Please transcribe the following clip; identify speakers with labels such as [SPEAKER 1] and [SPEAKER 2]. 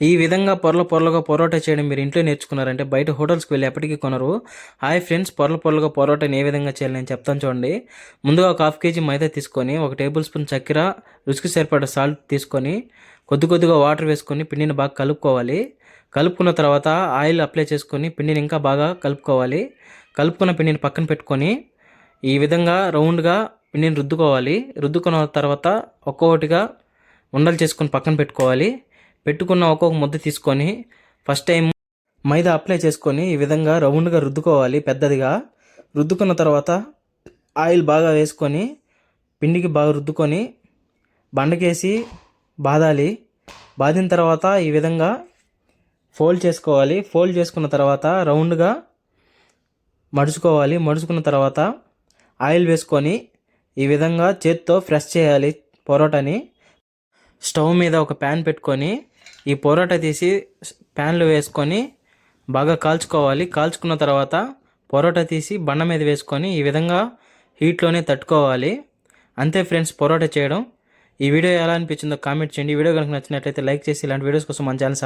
[SPEAKER 1] ఈ విధంగా పొరల పొరలుగా పొరోటా చేయడం మీరు ఇంట్లో నేర్చుకున్నారంటే బయట హోటల్స్కి వెళ్ళి ఎప్పటికీ కొనరు. హాయ్ ఫ్రెండ్స్ పొరల పొరలుగా పొరోటాని ఏ విధంగా చేయాలి నేను చెప్తాను చూడండి. ముందుగా ఒక హాఫ్ కేజీ మైదా తీసుకొని ఒక టేబుల్ స్పూన్ చక్కెర రుచికి సరిపడే సాల్ట్ తీసుకొని కొద్ది కొద్దిగా వాటర్ వేసుకొని పిండిని బాగా కలుపుకోవాలి. కలుపుకున్న తర్వాత ఆయిల్ అప్లై చేసుకొని పిండిని ఇంకా బాగా కలుపుకోవాలి. కలుపుకున్న పిండిని పక్కన పెట్టుకొని ఈ విధంగా రౌండ్గా పిండిని రుద్దుకోవాలి. రుద్దుకున్న తర్వాత ఒక్కొక్కటిగా ఉండలు చేసుకొని పక్కన పెట్టుకోవాలి. పెట్టుకున్న ఒక్కొక్క ముద్ద తీసుకొని ఫస్ట్ టైం మైదా అప్లై చేసుకొని ఈ విధంగా రౌండ్గా రుద్దుకోవాలి పెద్దదిగా. రుద్దుకున్న తర్వాత ఆయిల్ బాగా వేసుకొని పిండికి బాగా రుద్దుకొని బండకేసి బాదాలి. బాదిన తర్వాత ఈ విధంగా ఫోల్డ్ చేసుకోవాలి. ఫోల్డ్ చేసుకున్న తర్వాత రౌండ్గా మడుచుకోవాలి. మడుచుకున్న తర్వాత ఆయిల్ వేసుకొని ఈ విధంగా చేత్తో ఫ్రెష్ చేయాలి పొరోటాని. స్టవ్ మీద ఒక ప్యాన్ పెట్టుకొని ఈ పొరోటా తీసి ప్యాన్లో వేసుకొని బాగా కాల్చుకోవాలి. కాల్చుకున్న తర్వాత పొరోటా తీసి బండ మీద వేసుకొని ఈ విధంగా హీట్లోనే తట్టుకోవాలి. అంతే ఫ్రెండ్స్ పొరోటా చేయడం. ఈ వీడియో ఎలా అనిపించిందో కామెంట్ చేయండి. ఈ వీడియో కనుక నచ్చినట్లయితే లైక్ చేసి ఇలాంటి వీడియోస్ కోసం మన ఛానల్